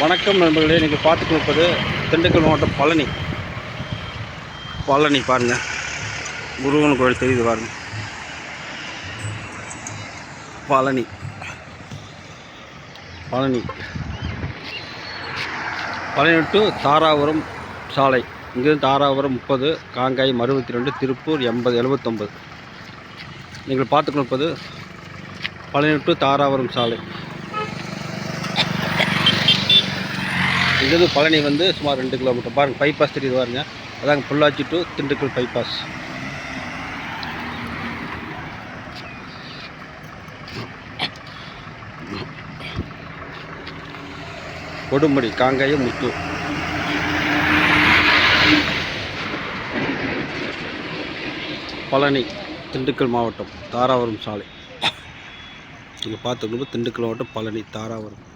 வணக்கம் நண்பர்களே நீங்கள் பார்த்து கொடுப்பது திண்டுக்கல் மாவட்டம் பழனி. பழனி பாருங்க. முருகன் கோயில் தெரியுது பாருங்க. பழனி. பழனி. பழனி டு தாராபுரம் சாலை. இங்கிருந்து தாராபுரம் முப்பது காங்காயம் அறுபத்தி ரெண்டு திருப்பூர் எண்பது எழுபத்தொம்பது நீங்கள் பார்த்து கொடுப்பது பழனி டு தாராபுரம் சாலை. இங்கிருந்து பழனி வந்து சுமார் ரெண்டு கிலோமீட்டர். பாருங்கள் பைபாஸ் தெரியுது பாருங்க. அதாங்க பொள்ளாச்சி டு திண்டுக்கல் பைபாஸ் கொடுமுடி காங்காய முத்து. பழனி திண்டுக்கல் மாவட்டம் தாராபுரம் சாலை. நீங்கள் பார்த்துக்கணும் திண்டுக்கல் மாவட்டம் பழனி தாராபுரம்